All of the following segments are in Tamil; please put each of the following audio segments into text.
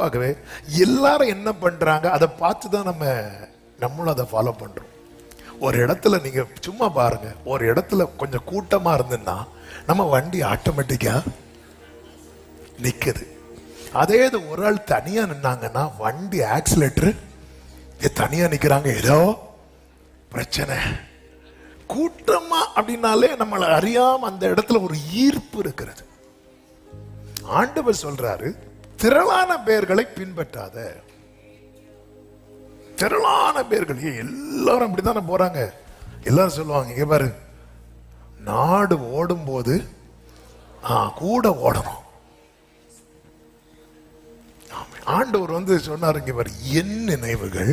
பொதுவாகவே எல்லாரும் என்ன பண்றாங்க அதை பார்த்து தான் நம்ம நம்மளும் அதை ஃபாலோ பண்றோம். ஒரு இடத்துல நீங்க சும்மா பாருங்க ஒரு இடத்துல கொஞ்சம் கூட்டமா இருந்துன்னா நம்ம வண்டி ஆட்டோமேட்டிக்கா நிக்குது. அதே இது ஒரு ஆள் தனியா நின்னாங்கன்னா வண்டி ஆக்சிலேட்டர் தனியா நிக்கிறாங்க ஏதோ பிரச்சனை. கூட்டமா அப்படின்னாலே நம்மளை அறியாமல் அந்த இடத்துல ஒரு ஈர்ப்பு இருக்கிறது. ஆண்டவர் சொல்றாரு திரளான பேர்களை பின்பற்றாத. திரளான பேர்கள். எல்லாரும் அப்படித்தானே போறாங்க? எல்லாரும் சொல்லுவாங்க இங்க பாரு நாடு ஓடும் போது கூட ஓடணும். ஆண்டவர் வந்து சொன்னாரு இங்க பாரு என் நினைவுகள்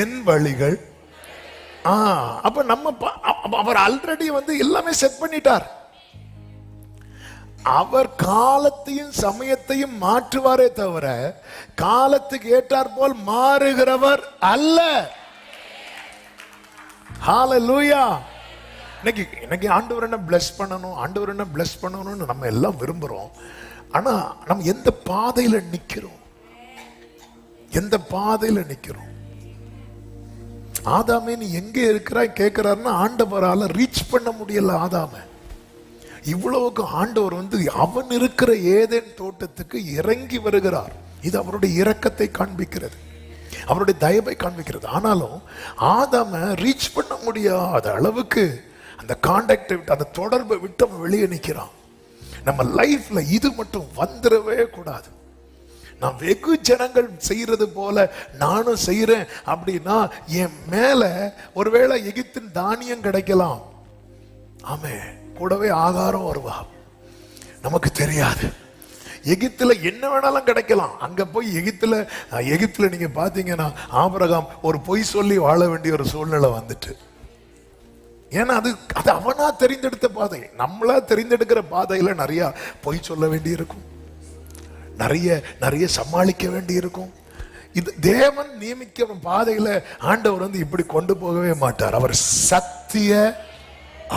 என் வழிகள் ஆ அப்ப நம்ம அவர் ஆல்ரெடி வந்து எல்லாமே செட் பண்ணிட்டார். அவர் காலத்தையும் சமயத்தையும் மாற்றுவாரே தவிர காலத்துக்கு ஏற்றார் போல் மாறுகிறவர் அல்ல. ஹalleluya இன்னைக்கு இன்னைக்கு ஆண்டவர் என்ன பிளஸ் பண்ணணும் ஆண்டவர் என்ன பிளஸ் பண்ணணும்னு நம்ம எல்லாம் விரும்புகிறோம் ஆனால் நம்ம எந்த பாதையில் நிற்கிறோம் எந்த பாதையில் நிற்கிறோம் ஆதாமே நீ எங்கே இருக்கிறாய் கேட்கிறாருன்னா ஆண்டவரால் ரீச் பண்ண முடியல ஆதாமை. இவ்வளவுக்கு ஆண்டவர் வந்து அவன் இருக்கிற ஏதேன் தோட்டத்துக்கு இறங்கி வருகிறார். இது அவருடைய இரக்கத்தை காண்பிக்கிறது. அவருடைய தயவை காண்பிக்கிறது. ஆனாலும் ஆதாம ரீச் பண்ண முடியாத அளவுக்கு அந்த காண்டாக்டை விட்டு அந்த தொடர்பை விட்டு அவன் வெளியே நிற்கிறான். நம்ம லைஃப்ல இது மட்டும் வந்துடவே கூடாது. நான் வெகு ஜனங்கள் செய்யறது போல நானும் செய்யறேன் அப்படின்னா என் மேல ஒருவேளை எகிப்தின் தானியம் கிடைக்கலாம். ஆமே கூடவே ஆகாரம் வருவா நமக்கு தெரியாது. எகிப்தில் என்ன வேணாலும் கிடைக்கலாம். அங்க போய் எகிப்தில் எகிப்தில் நீங்கள் நீங்க பாத்தீங்கன்னா ஒரு பொய் சொல்லி வாழ வேண்டிய ஒரு சூழ்நிலை வந்துட்டு. ஏன்னா அது அது அவனா தெரிந்தெடுத்த பாதை. நம்மளா தெரிந்தெடுக்கிற பாதையில நிறைய பொய் சொல்ல வேண்டியிருக்கும். நிறைய நிறைய சமாளிக்க வேண்டி இருக்கும் இது தேவன் நியமிக்க பாதையில ஆண்டவர் வந்து இப்படி கொண்டு போகவே மாட்டார். அவர் சத்திய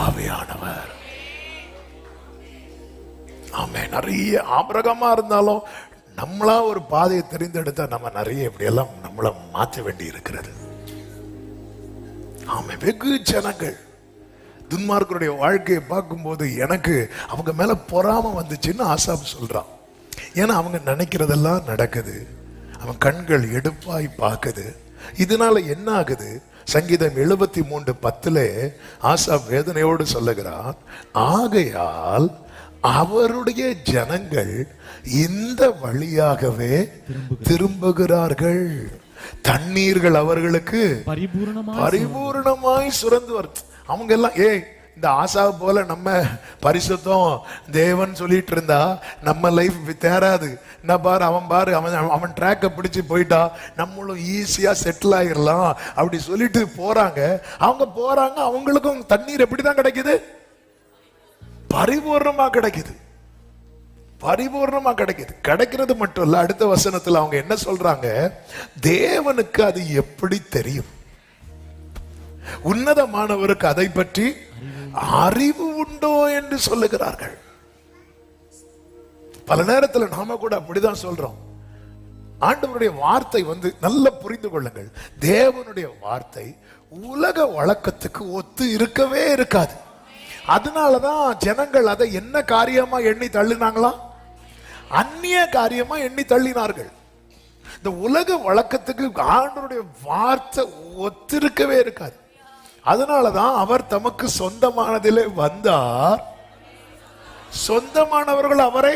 ஆவியானவர். ஆமே நிறைய ஆபரகமாக இருந்தாலும் நம்மளா ஒரு பாதையை தெரிந்தெடுத்தா நம்ம நிறைய இப்படியெல்லாம் நம்மளை மாற்ற வேண்டி இருக்கிறது ஆமை வெகு ஜனங்கள். துன்மார்க்கருடைய வாழ்க்கையை பார்க்கும்போது எனக்கு அவங்க மேலே பொறாம வந்துச்சுன்னு ஆசாப் சொல்கிறான் ஏன்னா அவங்க நினைக்கிறதெல்லாம் நடக்குது. அவன் கண்கள் எடுப்பாய் பார்க்குது. இதனால என்ன ஆகுது சங்கீதம் எழுபத்தி மூன்று பத்துல ஆசா வேதனையோடு சொல்லுகிறான் ஆகையால் அவருடைய ஜனங்கள் இந்த வழியாகவே திரும்புகிறார்கள். தண்ணீர்கள் அவர்களுக்கு பரிபூரணமா பரிபூர்ணமாய் சுரந்து வரும். அவங்க எல்லாம் ஏய் இந்த ஆசாவை போல நம்ம பரிசுத்தம் தேவன் சொல்லிட்டு இருந்தா நம்ம லைஃப் தேராது என்ன பாரு அவன் பாரு அவன் அவன் ட்ராக்கை பிடிச்சு போயிட்டா நம்மளும் ஈஸியா செட்டில் ஆயிரலாம். அப்படி சொல்லிட்டு போறாங்க. அவங்க போறாங்க அவங்களுக்கும் தண்ணீர் எப்படிதான் கிடைக்குது? பரிபூர்ணமா கிடைக்குது. பரிபூர்ணமா கிடைக்குது. கிடைக்கிறது மட்டும் இல்ல அடுத்த வசனத்துல அவங்க என்ன சொல்றாங்க? தேவனுக்கு அது எப்படி தெரியும்? உன்னதமானவருக்கு அதை பற்றி அறிவு உண்டோ என்று சொல்லுகிறார்கள். பல நேரத்தில் நாம கூட அப்படிதான் சொல்றோம். ஆண்டவருடைய வார்த்தை வந்து நல்ல புரிந்து கொள்ளுங்கள். தேவனுடைய வார்த்தை உலக வழக்கத்துக்கு ஒத்து இருக்கவே இருக்காது. அதனாலதான் ஜனங்கள் அதை என்ன காரியமா எண்ணி தள்ளினாங்களா? அந்நிய காரியமா எண்ணி தள்ளினார்கள். இந்த உலக வழக்கத்துக்கு ஆண்டருடைய வார்த்தை ஒத்திருக்கவே இருக்காது. அதனாலதான் அவர் தமக்கு சொந்தமானதிலே வந்தார். சொந்தமானவர்கள் அவரை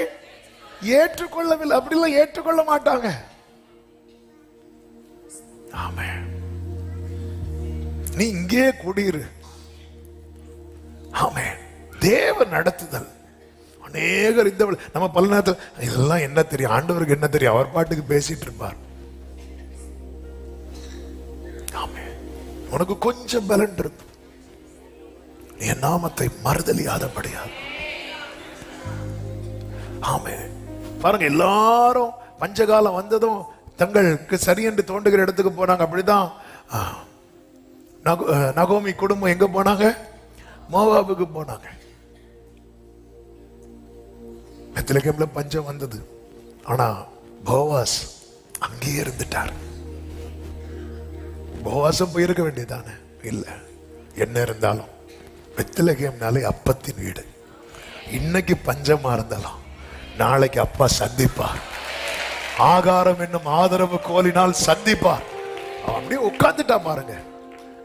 ஏற்றுக்கொள்ளவில்லை. அப்படிலாம் ஏற்றுக்கொள்ள மாட்டாங்க. ஆமே நீ இங்கே குடியிரு. ஆமே தேவ நடத்துதல். அநேகர் இந்த நம்ம பல நேரத்தில் இதெல்லாம் என்ன தெரியும்? ஆண்டவருக்கு என்ன தெரியும்? அவர் பாட்டுக்கு பேசிட்டு இருப்பார். ஆமே உனக்கு கொஞ்சம் பலன் இருக்கு நீ என் நாமத்தை மறுதலியாதபடியாது ஆமே பாருங்க எல்லாரும் பஞ்சகாலம் வந்ததும் தங்களுக்கு சரியென்று தோண்டுகிற இடத்துக்கு போனாங்க. அப்படிதான் நகோ- நகோமி குடும்பம் எங்க போனாங்க? மோவாபுக்கு போனாங்க. பெத்லகேம்ல பஞ்சம் வந்தது. ஆனா போவாஸ் அங்கேயே இருந்துட்டார். போவாசம் போயிருக்க வேண்டியதானே? இல்ல. என்ன இருந்தாலும் வெத்திலகேம்னாலே அப்பத்தின் வீடு. இன்னைக்கு பஞ்சமா இருந்தாலும் நாளைக்கு அப்பா சந்திப்பார். ஆகாரம் என்னும் ஆதரவு கோலினால் சந்திப்பார். அப்படியே உட்கார்ந்துட்டா பாருங்க.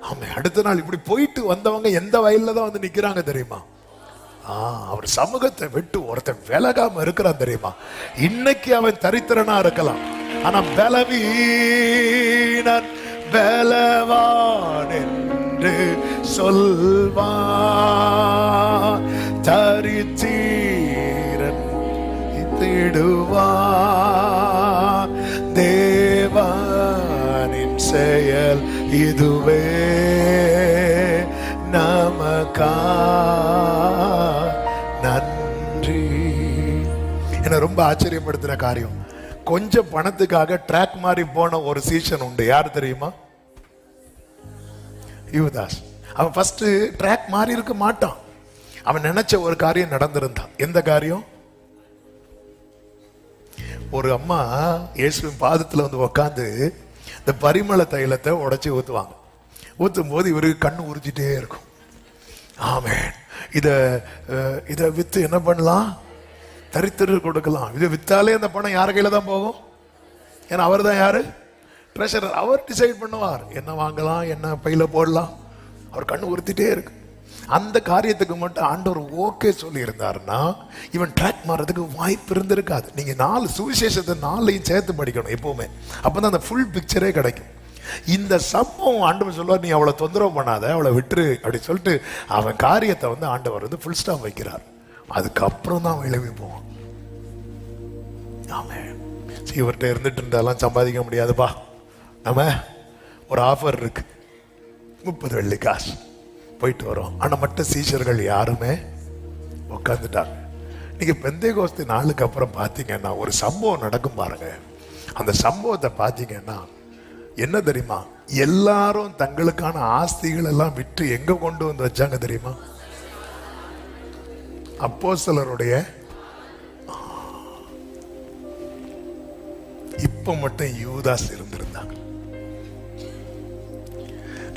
ஆமாம் அடுத்த நாள் இப்படி போயிட்டு வந்தவங்க எந்த வயலில் தான் வந்து நிக்கிறாங்க தெரியுமா? ஆ, அவர் சமூகத்தை விட்டு ஒருத்தன் விலகாம இருக்கிறான் தெரியுமா? இன்னைக்கு அவன் தரித்திரனா இருக்கலாம். ஆனா பலவீனன் பலவான் என்று சொல்வான். தரித்தீரன் திடுவான் இதுவே நமக்கா. நன்றி. என்ன ரொம்ப ஆச்சரியப்படுத்தின காரியம். கொஞ்சம் பணத்துக்காக ட்ராக் மாறி போன ஒரு சீசன் உண்டு. யார் தெரியுமா? யுவதாஸ். அவன் ஃபர்ஸ்ட் ட்ராக் மாறி இருக்க மாட்டான். அவன் நினைச்ச ஒரு காரியம் நடந்திருந்தான். எந்த காரியம்? ஒரு அம்மா இயேசுவின் பாதத்துல வந்து உட்காந்து இந்த பரிமள தைலத்தை உடச்சி ஊற்றுவாங்க ஊற்றும் போது இவருக்கு கண் உறிஞ்சிட்டே இருக்கும். ஆமேன். இதை இதை விற்று என்ன பண்ணலாம்? தரித்திர கொடுக்கலாம். இதை விற்றாலே அந்த பணம் யார் கையில் தான் போகும்? ஏன்னா அவர் தான் யார்? ட்ரெஷரர் அவர் டிசைட் பண்ணுவார். என்ன வாங்கலாம்? என்ன பையில் போடலாம்? அவர் கண் உறுத்திட்டே இருக்கு. அந்த காரியத்துக்கு மட்டும் ஆண்டவர் ஓகே சொல்லி இருந்தாருன்னா இவன் ட்ராக் மாறதுக்கு வாய்ப்பு இருந்திருக்காது. நீங்க நாலு சுவிசேஷத்தை நாளையும் சேர்த்து படிக்கணும் எப்பவுமே. அப்பதான் அந்த ஃபுல் பிக்சரே கிடைக்கும். இந்த சம்பவம் ஆண்டவர் சொல்லுவார் நீ அவளை தொந்தரவு பண்ணாத அவளை விட்டுரு அப்படி சொல்லிட்டு அவன் காரியத்தை வந்து ஆண்டவர் வந்து ஃபுல் ஸ்டாப் வைக்கிறார். அதுக்கப்புறம் தான் விளைவி போவான். ஆமே இவர்கிட்ட இருந்துட்டு இருந்தாலாம் சம்பாதிக்க முடியாதுப்பா. நம்ம ஒரு ஆஃபர் இருக்கு. முப்பது வெள்ளி காசு. போயிட்டு வரோம். ஆனால் மற்ற சீஷர்கள் யாருமே உட்காந்துட்டாங்க நீங்க பெந்தை கோஸ்து நாளுக்கு அப்புறம் பார்த்தீங்கன்னா ஒரு சம்பவம் நடக்கும் பாருங்க. அந்த சம்பவத்தை பார்த்தீங்கன்னா என்ன தெரியுமா? எல்லாரும் தங்களுக்கான ஆஸ்திகள் எல்லாம் விற்று எங்க கொண்டு வந்து வச்சாங்க தெரியுமா? அப்போ சிலருடைய இப்ப மட்டும் யூதாஸ் இருந்திருக்கு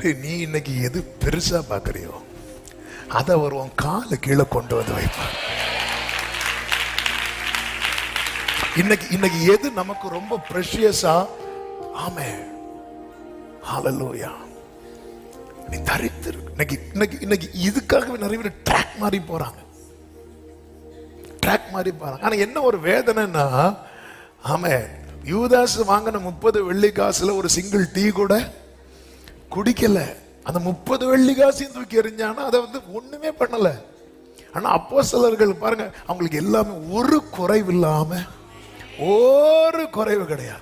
நீ இன்னைக்கு எது பெருசா பார்க்குறியோ அதை அவர் உன் காலை கீழே கொண்டு வந்து வைப்பார். இன்னைக்கு இன்னைக்கு எது நமக்கு ரொம்ப ப்ரெஷியஸா ஆமே. ஹalleluya நீ தரித்திரு. இன்னைக்கு இன்னைக்கு இன்னைக்கு இதுக்காகவே நிறைய பேர் ட்ராக் மாறி போறாங்க. ட்ராக் மாறி போறாங்க. ஆனா என்ன ஒரு வேதனைன்னா ஆமே யூதாஸ் வாங்கின முப்பது வெள்ளி காசுல ஒரு சிங்கிள் டீ கூட குடிக்கல. அந்த முப்பது வெள்ளி காசையும் தூக்கி எறிஞ்சானா அதை வந்து ஒண்ணுமே பண்ணல. ஆனா அப்போ பாருங்க அவங்களுக்கு எல்லாமே ஒரு குறைவு இல்லாம ஒரு குறைவு கிடையாது.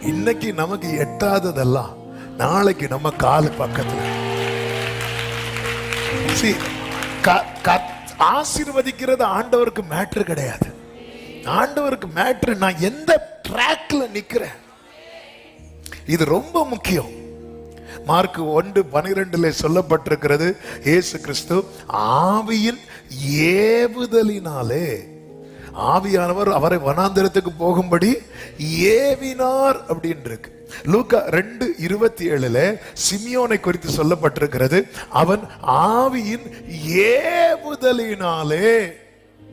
இன்னைக்கு நமக்கு எட்டாததெல்லாம் நாளைக்கு நம்ம காலு பக்கத்துல. க- ஆசீர்வதிக்கிறது ஆண்டவருக்கு மேட்ரு கிடையாது. ஆண்டவருக்கு மேட்ரு நான் எந்த ட்ராக்ல நிக்கிறேன்? இது ரொம்ப முக்கியம். மார்க் ஒன்று பனிரெண்டுல சொல்லப்பட்டிருக்கிறது இயேசு கிறிஸ்து ஆவியின் ஏவுதலினாலே ஆவியானவர் அவரை வனாந்திரத்துக்கு போகும்படி ஏவினார் அப்படின்னு இருக்கு லூக்கா ரெண்டு இருபத்தி ஏழுல சிமியோனை குறித்து சொல்லப்பட்டிருக்கிறது அவன் ஆவியின் ஏவுதலினாலே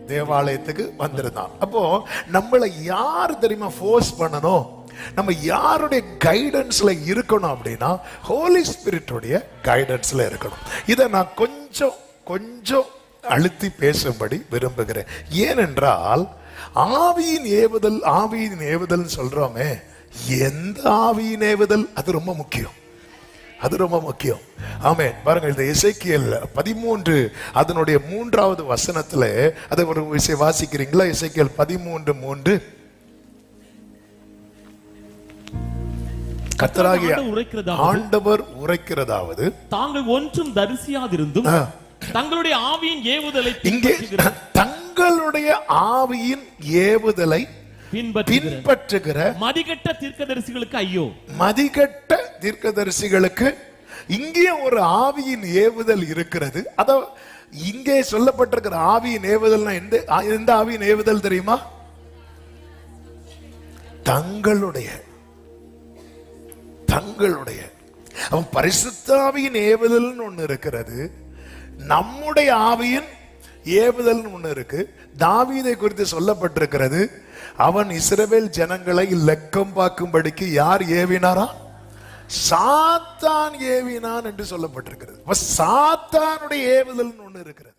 தேவாலயத்துக்கு வந்திருந்தான். அப்போ நம்மளை யார் தெரியுமா ஃபோர்ஸ் பண்ணணும்? நம்ம யாருடைய கைடன்ஸ்ல இருக்கணும் அப்படின்னா ஹோலி ஸ்பிரிட்டுடைய கைடன்ஸ்ல இருக்கணும். இதை நான் கொஞ்சம் கொஞ்சம் அழுத்தி பேசும்படி விரும்புகிறேன். ஏனென்றால் ஆவியின் ஏவுதல் ஆவியின் ஏவுதல் சொல்றோமே எந்த ஆவியின் ஏவுதல்? அது ரொம்ப முக்கியம். அது ரொம்ப முக்கியம். ஆமே பாருங்க இந்த இசைக்கியல் பதிமூன்று அதனுடைய மூன்றாவது வசனத்துல அதை ஒரு விஷயம் வாசிக்கிறீங்களா? இசைக்கியல் பதிமூன்று மூன்று. கத்தராகிய ஆண்டவர் உரைக்கிறதாவது, தாங்கள் ஒன்றும் தரிசியாதிருந்தும். தங்களுடைய ஆவியின் ஏவுதலை இங்கே தங்களுடைய ஆவியின் ஏவுதலை பின்பற்றுகிற பின்பற்றுகிற மதிகெட்ட தீர்க்கதரிசிகளுக்கு ஐயோ. மதிகட்ட தீர்க்கதரிசிகளுக்கு இங்கே ஒரு ஆவியின் ஏவுதல் இருக்கிறது. அத இங்கே சொல்லப்பட்டிருக்கிற ஆவியின் ஏவுதல்னா எந்த எந்த ஆவியின் ஏவுதல் தெரியுமா? தங்களுடைய தங்களுடைய. அவன் பரிசுத்தாவியின் ஏவுதல்னு ஒன்று இருக்கிறது. நம்முடைய ஆவியின் ஏவுதல்னு ஒன்று இருக்கு. தாவீதை குறித்து சொல்லப்பட்டிருக்கிறது. அவன் இஸ்ரவேல் ஜனங்களை லெக்கம் பார்க்கும்படிக்கு யார் ஏவினாரா? சாத்தான் ஏவினான் என்று சொல்லப்பட்டிருக்கிறது. சாத்தானுடைய ஏவுதல்னு ஒன்று இருக்கிறது.